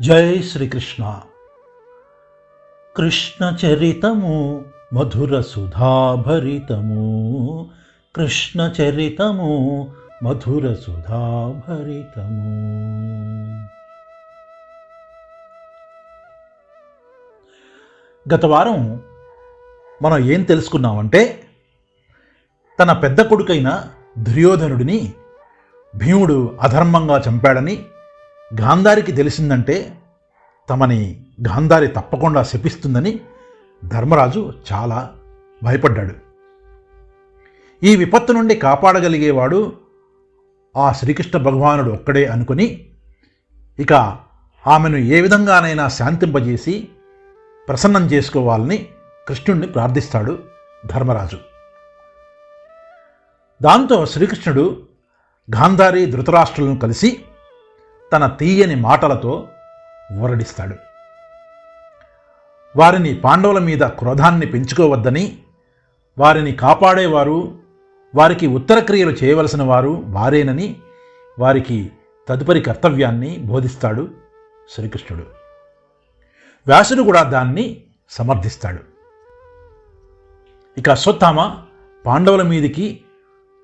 జై శ్రీకృష్ణ. కృష్ణ చరితము మధుర సుధాభరితము. కృష్ణ చరితము మధుర సుధాభరితము. గత వారం మనం ఏం తెలుసుకున్నామంటే తన పెద్ద కొడుకైన దుర్యోధనుడిని భీముడు అధర్మంగా చంపాడని గాంధారికి తెలిసిందంటే తమని గాంధారి తప్పకుండా శపిస్తుందని ధర్మరాజు చాలా భయపడ్డాడు. ఈ విపత్తు నుండి కాపాడగలిగేవాడు ఆ శ్రీకృష్ణ భగవానుడు ఒక్కడే అనుకుని ఇక ఆమెను ఏ విధంగానైనా శాంతింపజేసి ప్రసన్నం చేసుకోవాలని కృష్ణుణ్ణి ప్రార్థిస్తాడు ధర్మరాజు. దాంతో శ్రీకృష్ణుడు గాంధారి ధృతరాష్ట్రులను కలిసి తన తీయని మాటలతో ఊరడిస్తాడు వారిని పాండవుల మీద క్రోధాన్ని పెంచుకోవద్దని వారిని కాపాడేవారు వారికి ఉత్తర క్రియలు చేయవలసిన వారు వారేనని వారికి తదుపరి కర్తవ్యాన్ని బోధిస్తాడు శ్రీకృష్ణుడు. వ్యాసుడు కూడా దాన్ని సమర్థిస్తాడు. ఇక అశ్వత్థామ పాండవుల మీదికి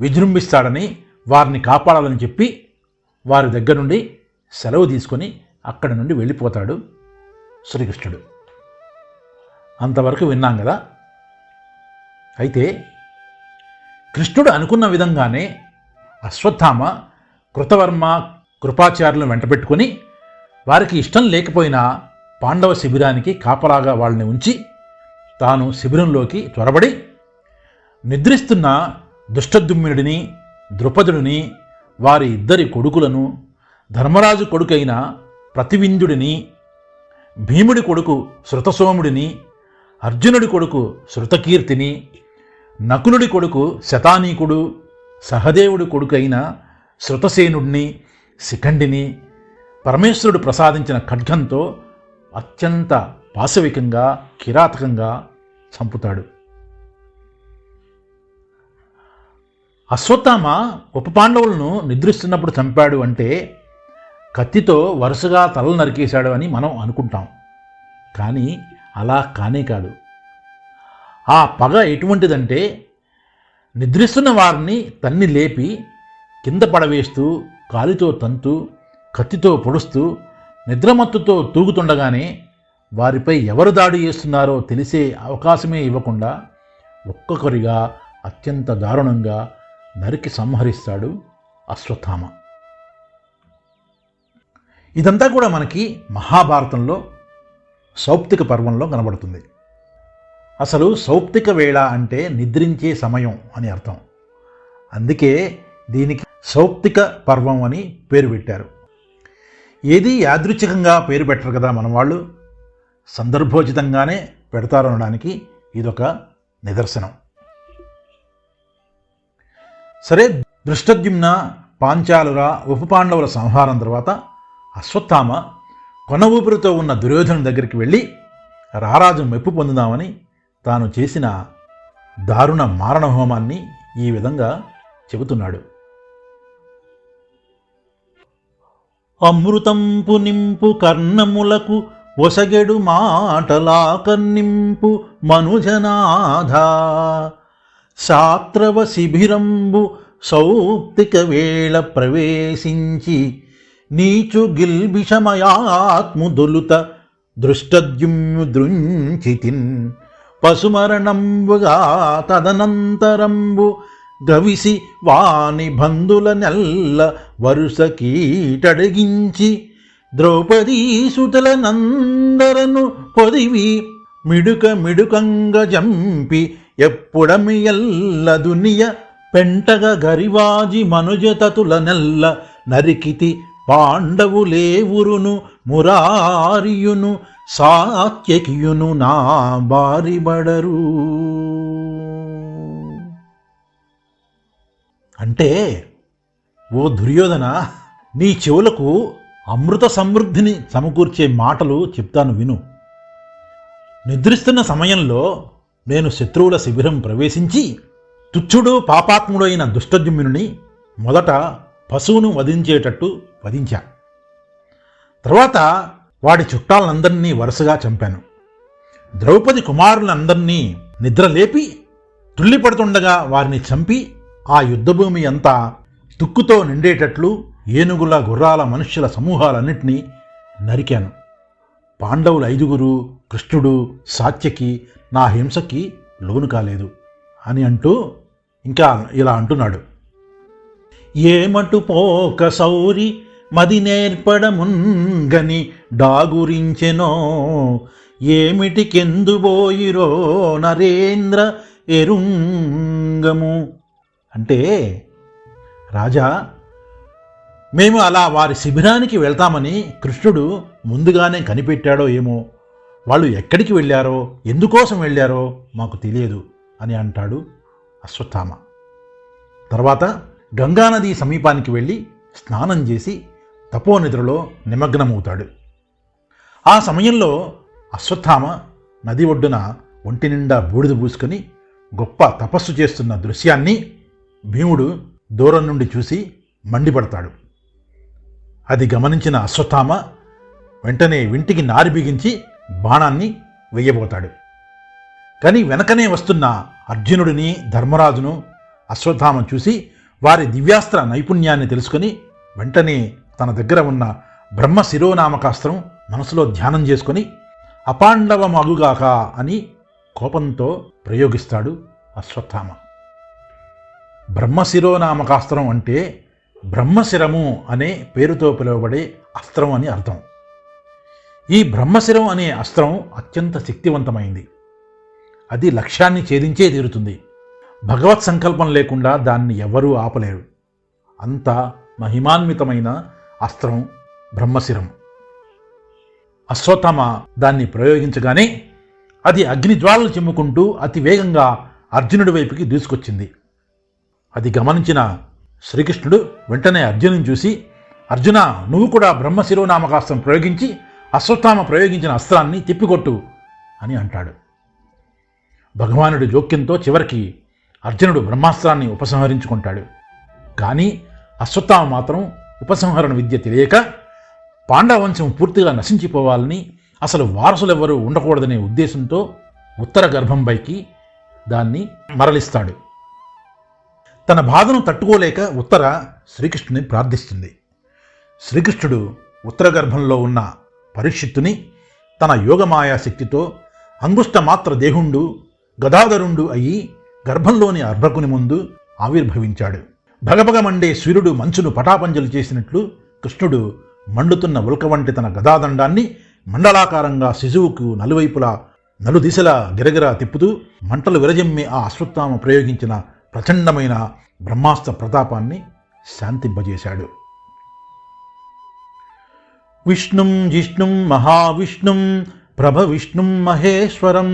విజృంభిస్తాడని వారిని కాపాడాలని చెప్పి వారి దగ్గర నుండి సెలవు తీసుకొని అక్కడి నుండి వెళ్ళిపోతాడు శ్రీకృష్ణుడు. అంతవరకు విన్నాం కదా? అయితే కృష్ణుడు అనుకున్న విధంగానే అశ్వత్థామ కృతవర్మ కృపాచార్యులను వెంటబెట్టుకొని వారికి ఇష్టం లేకపోయినా పాండవ శిబిరానికి కాపలాగా వాళ్ళని ఉంచి తాను శిబిరంలోకి త్వరబడి నిద్రిస్తున్న దుష్టదుమ్మునుడిని ద్రుపదుడిని వారి ఇద్దరి కొడుకులను ధర్మరాజు కొడుకైన ప్రతివిందుడిని భీముడి కొడుకు శృతసోముడిని అర్జునుడి కొడుకు శృతకీర్తిని నకులుడి కొడుకు శతానీకుడు సహదేవుడి కొడుకైన శృతసేనుడిని శిఖండిని పరమేశ్వరుడు ప్రసాదించిన ఖడ్గంతో అత్యంత పాశవికంగా కిరాతకంగా చంపుతాడు. అశ్వత్థామ ఉప పాండవులను నిద్రిస్తున్నప్పుడు చంపాడు అంటే కత్తితో వరుసగా తలలు నరికేశాడు అని మనం అనుకుంటాం. కానీ అలా కానే కాదు. ఆ పగ ఎటువంటిదంటే నిద్రిస్తున్న వారిని తన్ని లేపి కింద పడవేస్తూ కాలితో తంతు కత్తితో పొడుస్తూ నిద్రమత్తుతో తూగుతుండగానే వారిపై ఎవరు దాడి చేస్తున్నారో తెలిసే అవకాశమే ఇవ్వకుండా ఒక్కొక్కరిగా అత్యంత దారుణంగా నరికి సంహరిస్తాడు అశ్వత్థామ. ఇదంతా కూడా మనకి మహాభారతంలో సౌప్తిక పర్వంలో కనబడుతుంది. అసలు సౌప్తిక వేళ అంటే నిద్రించే సమయం అని అర్థం. అందుకే దీనికి సౌప్తిక పర్వం అని పేరు పెట్టారు. ఏది యాదృచ్ఛికంగా పేరు పెట్టరు కదా మన వాళ్ళు. సందర్భోచితంగానే పెడతారనడానికి ఇదొక నిదర్శనం. సరే దృష్టద్యుమ్న పాంచాలుర ఉపపాండవుల సంహారం తర్వాత అశ్వత్థామ కొన ఊపిరితో ఉన్న దుర్యోధను దగ్గరికి వెళ్ళి రారాజు మెప్పు పొందుదామని తాను చేసిన దారుణ మారణ హోమాన్ని ఈ విధంగా చెబుతున్నాడు. అమృతంపు నింపు కర్ణములకు ఒసగెడు మాటలాకన్నింపు మనుజనాధ మనుజనాథ. శాత్రవ శిబిరంబు సౌప్తిక వేళ ప్రవేశించి నీచు గిల్బిషమయాత్ముదొలుత దృష్టద్యుమ్యుదృంచితిన్ పశుమరణంబుగా తదనంతరంబు గవిసి వాని బంధుల నెల్ల వరుస కీటడిగించి ద్రౌపదీసుతల నందరను పొదివి మిడుక మిడుకంగ జంపి ఎప్పుడమియల్ల దునియ పెంటగ గరివాజి మనుజతతుల నెల్ల నరికితి పాండవులేవురును మురారియును సాత్యకియును నా బారిబడరు అంటే ఓ దుర్యోధన నీ చెవులకు అమృత సమృద్ధిని సమకూర్చే మాటలు చెప్తాను విను. నిద్రిస్తున్న సమయంలో నేను శత్రువుల శిబిరం ప్రవేశించి తుచ్చుడు పాపాత్ముడైన అయిన మొదట పశువును వధించేటట్టు వధించా. తర్వాత వాడి చుట్టాలందరినీ వరుసగా చంపాను. ద్రౌపది కుమారులందరినీ నిద్రలేపి తుళ్ళిపడుతుండగా వారిని చంపి ఆ యుద్ధభూమి అంతా తుక్కుతో నిండేటట్లు ఏనుగుల గుర్రాల మనుష్యుల సమూహాలన్నింటినీ నరికాను. పాండవులు ఐదుగురు కృష్ణుడు సాత్యకి నా హింసకి లోను కాలేదు అని అంటూ ఇంకా ఇలా అంటున్నాడు. ఏమటు పోక సౌరి మది నేర్పడమున్గని డాగురించెనో ఏమిటికెందుబోయిరో నరేంద్ర ఎరుంగము. అంటే రాజా మేము అలా వారి శిబిరానికి వెళ్తామని కృష్ణుడు ముందుగానే కనిపెట్టాడో ఏమో. వాళ్ళు ఎక్కడికి వెళ్ళారో ఎందుకోసం వెళ్ళారో మాకు తెలియదు అని అంటాడు అశ్వత్థామ. తర్వాత గంగానది సమీపానికి వెళ్ళి స్నానం చేసి తపోనిద్రలో నిమగ్నమవుతాడు. ఆ సమయంలో అశ్వత్థామ నది ఒడ్డున ఒంటి నిండా బూడిద పూసుకొని గొప్ప తపస్సు చేస్తున్న దృశ్యాన్ని భీముడు దూరం నుండి చూసి మండిపడతాడు. అది గమనించిన అశ్వత్థామ వెంటనే వింటికి నారి బిగించి బాణాన్ని వెయ్యబోతాడు కానీ వెనకనే వస్తున్న అర్జునుడిని ధర్మరాజును అశ్వత్థామ చూసి వారి దివ్యాస్త్ర నైపుణ్యాన్ని తెలుసుకొని వెంటనే తన దగ్గర ఉన్న బ్రహ్మ శిరోనామకాస్త్రం మనసులో ధ్యానం చేసుకొని అపాండవ మగుగాక అని కోపంతో ప్రయోగిస్తాడు అశ్వత్థామ. బ్రహ్మశిరోనామకాస్త్రం అంటే బ్రహ్మశిరము అనే పేరుతో పిలువబడే అస్త్రం అని అర్థం. ఈ బ్రహ్మశిరం అనే అస్త్రం అత్యంత శక్తివంతమైంది. అది లక్ష్యాన్ని ఛేదించే తీరుతుంది. భగవత్ సంకల్పం లేకుండా దాన్ని ఎవరూ ఆపలేరు. అంత మహిమాన్వితమైన అస్త్రం బ్రహ్మశిరం. అశ్వత్థామ దాన్ని ప్రయోగించగానే అది అగ్నిజ్వాలలు చిమ్ముకుంటూ అతి వేగంగా అర్జునుడి వైపుకి దూసుకొచ్చింది. అది గమనించిన శ్రీకృష్ణుడు వెంటనే అర్జునుని చూసి అర్జున నువ్వు కూడా బ్రహ్మశిరోనామకాస్త్రం ప్రయోగించి అశ్వత్థామ ప్రయోగించిన అస్త్రాన్ని తిప్పికొట్టు అని అంటాడు. భగవానుడి జోక్యంతో చివరికి అర్జునుడు బ్రహ్మాస్త్రాన్ని ఉపసంహరించుకుంటాడు. కానీ అశ్వత్థామ మాత్రం ఉపసంహరణ విద్య తెలియక పాండవంశం పూర్తిగా నశించిపోవాలని అసలు వారసులెవరూ ఉండకూడదనే ఉద్దేశంతో ఉత్తర గర్భంపైకి దాన్ని మరలిస్తాడు. తన బాధను తట్టుకోలేక ఉత్తర శ్రీకృష్ణుని ప్రార్థిస్తుంది. శ్రీకృష్ణుడు ఉత్తర గర్భంలో ఉన్న పరీక్షిత్తుని తన యోగమాయా శక్తితో అంగుష్ట మాత్ర దేహుండు గదాధరుండు అయి గర్భంలోని అర్భకుని ముందు ఆవిర్భవించాడు. భగభగ మండే సూర్యుడు మంచును పటాపంజలు చేసినట్లు కృష్ణుడు మండుతున్న ఉల్క వంటి తన గదాదండాన్ని మండలాకారంగా శిశువుకు నలువైపులా నలుదిశలా గిరగిరా తిప్పుతూ మంటలు విరజమ్మి ఆ అశ్వత్థామ ప్రయోగించిన ప్రచండమైన బ్రహ్మాస్త్ర ప్రతాపాన్ని శాంతింపజేశాడు. విష్ణుం జిష్ణుం మహావిష్ణుం ప్రభ విష్ణుం మహేశ్వరం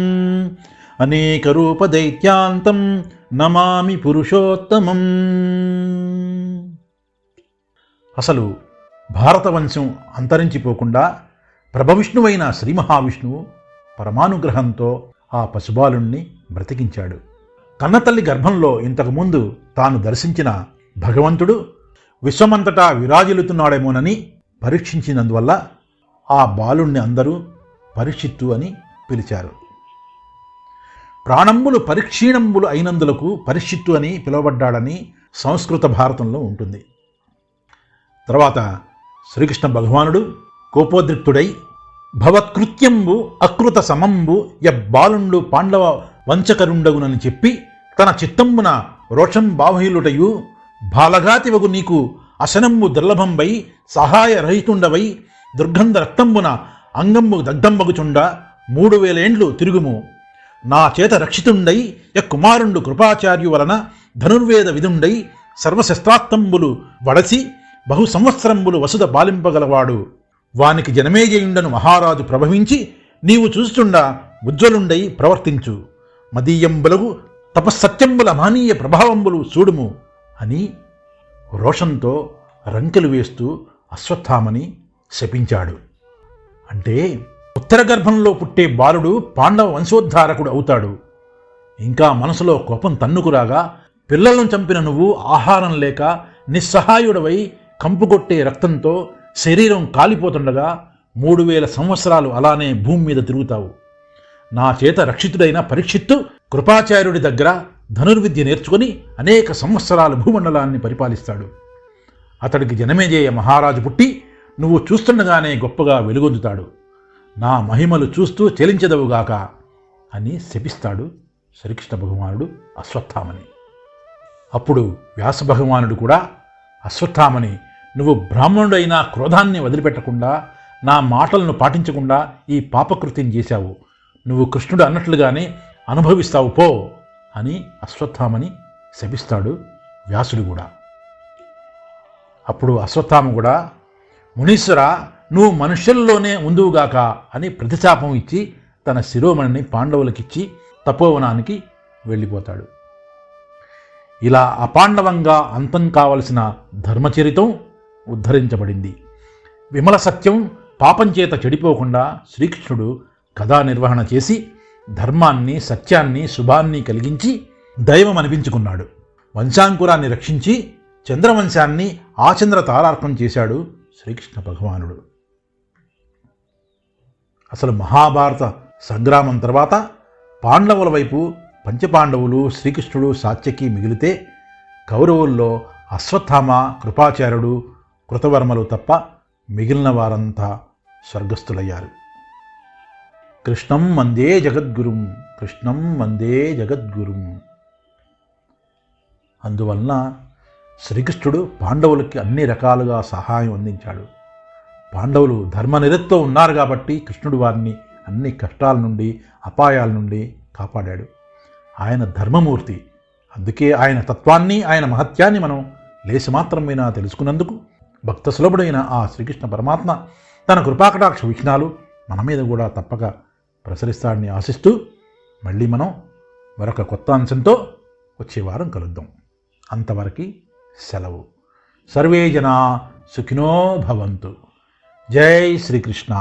అనేక రూపదైత్యాంతం నమామి పురుషోత్తమం. అసలు భారతవంశం అంతరించిపోకుండా ప్రభవిష్ణువైన శ్రీ మహావిష్ణువు పరమానుగ్రహంతో ఆ పశుబాలుణ్ణి బ్రతికించాడు. కన్నతల్లి గర్భంలో ఇంతకుముందు తాను దర్శించిన భగవంతుడు విశ్వమంతటా విరాజిల్లుతున్నాడేమోనని పరీక్షించినందువల్ల ఆ బాలుణ్ణి అందరూ పరీక్షిత్తు అని పిలిచారు. ప్రాణంబులు పరిక్షీణంబులు అయినందులకు పరిషిత్తు అని పిలువబడ్డాడని సంస్కృత భారతంలో ఉంటుంది. తర్వాత శ్రీకృష్ణ భగవానుడు కోపోద్రిక్తుడై భవత్కృత్యంబు అకృత సమంబు బాలుండు పాండవ వంచకరుండగునని చెప్పి తన చిత్తంబున రోషం బాహుయులుటయు బాలగాతివగు నీకు అశనంబు దుర్లభంబై సహాయ రహితుండవై దుర్గంధ రక్తంబున అంగంబు దగ్ధంబగుచుండ మూడు వేలేండ్లు తిరుగుము. నా చేత రక్షితుండై కుమారుండు కృపాచార్యు వలన ధనుర్వేద విధుండై సర్వశస్త్రాత్తంబులు వడసి బహు సంవత్సరంబులు వసుద బాలింపగలవాడు. వానికి జనమేజయుండను మహారాజు ప్రభవించి నీవు చూస్తుండా ఉజ్వలుండై ప్రవర్తించు. మదీయంబులగు తపస్సత్యంబుల మానీయ ప్రభావంబులు చూడుము అని రోషంతో రంకెలు వేస్తూ అశ్వత్థామని శపించాడు. అంటే ఉత్తర గర్భంలో పుట్టే బాలుడు పాండవ వంశోద్ధారకుడు అవుతాడు. ఇంకా మనసులో కోపం తన్నుకురాగా పిల్లలను చంపిన నువ్వు ఆహారం లేక నిస్సహాయుడవై కంపుకొట్టే రక్తంతో శరీరం కాలిపోతుండగా మూడు వేల సంవత్సరాలు అలానే భూమి మీద తిరుగుతావు. నా చేత రక్షితుడైన పరీక్షిత్తు కృపాచార్యుడి దగ్గర ధనుర్విద్య నేర్చుకుని అనేక సంవత్సరాలు భూమండలాన్ని పరిపాలిస్తాడు. అతడికి జనమేజేయ మహారాజు పుట్టి నువ్వు చూస్తుండగానే గొప్పగా వెలుగొందుతాడు. నా మహిమలు చూస్తూ చెలించదవుగాక అని శపిస్తాడు శ్రీకృష్ణ భగవానుడు అశ్వత్థామని. అప్పుడు వ్యాస భగవానుడు కూడా అశ్వత్థామని నువ్వు బ్రాహ్మణుడైన క్రోధాన్ని వదిలిపెట్టకుండా నా మాటలను పాటించకుండా ఈ పాపకృత్యం చేశావు. నువ్వు కృష్ణుడు అన్నట్లుగానే అనుభవిస్తావు పో అని అశ్వత్థామని శపిస్తాడు వ్యాసుడు కూడా. అప్పుడు అశ్వత్థామ కూడా మునీశ్వర నువ్వు మనుష్యుల్లోనే ఉందువుగాక అని ప్రతిశాపం ఇచ్చి తన శిరోమణిని పాండవులకిచ్చి తపోవనానికి వెళ్ళిపోతాడు. ఇలా అపాండవంగా అంతం కావలసిన ధర్మచరితం ఉద్ధరించబడింది. విమల సత్యం పాపం చేత చెడిపోకుండా శ్రీకృష్ణుడు కథా నిర్వహణ చేసి ధర్మాన్ని సత్యాన్ని శుభాన్ని కలిగించి దైవం అనిపించుకున్నాడు. వంశాంకురాన్ని రక్షించి చంద్రవంశాన్ని ఆచంద్ర తారార్పణ చేశాడు శ్రీకృష్ణ భగవానుడు. అసలు మహాభారత సంగ్రామం తర్వాత పాండవుల వైపు పంచపాండవులు శ్రీకృష్ణుడు సాత్యకి మిగిలితే కౌరవుల్లో అశ్వత్థామ కృపాచార్యుడు కృతవర్మలు తప్ప మిగిలిన వారంతా స్వర్గస్థులయ్యారు. కృష్ణం వందే జగద్గురుం కృష్ణం వందే జగద్గురుం. అందువలన శ్రీకృష్ణుడు పాండవులకి అన్ని రకాలుగా సహాయం అందించాడు. పాండవులు ధర్మనిరత్తో ఉన్నారు కాబట్టి కృష్ణుడు వారిని అన్ని కష్టాల నుండి అపాయాల నుండి కాపాడాడు. ఆయన ధర్మమూర్తి. అందుకే ఆయన తత్వాన్ని ఆయన మహత్యాన్ని మనం లేశమాత్రమైనా తెలుసుకున్నందుకు భక్త సులభుడైన ఆ శ్రీకృష్ణ పరమాత్మ తన కృపాకటాక్ష వీక్షణాలు మన మీద కూడా తప్పక ప్రసరిస్తాడని ఆశిస్తూ మళ్ళీ మనం మరొక కొత్త అంశంతో వచ్చే వారం కలుద్దాం. అంతవరకు సెలవు. సర్వే జనా సుఖినో భవంతు. జై శ్రీకృష్ణ